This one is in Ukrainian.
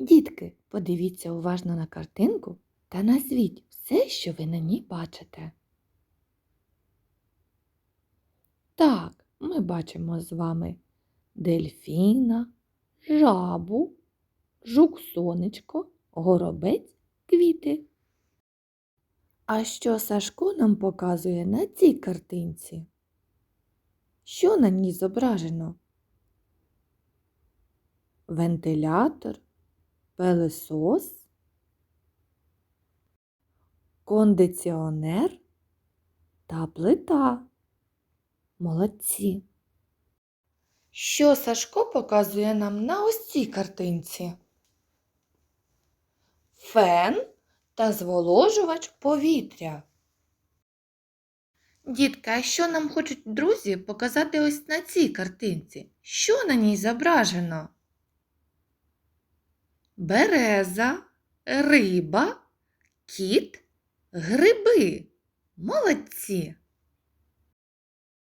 Дітки, подивіться уважно на картинку та назвіть все, що ви на ній бачите. Так, ми бачимо з вами дельфіна, жабу, жук-сонечко, горобець, квіти. А що Сашко нам показує на цій картинці? Що на ній зображено? Вентилятор, пилесос, кондиціонер та плита. Молодці. Що Сашко показує нам на ось цій картинці? Фен та зволожувач повітря. Дітка, а що нам хочуть друзі показати ось на цій картинці? Що на ній зображено? Береза, риба, кіт, гриби. Молодці!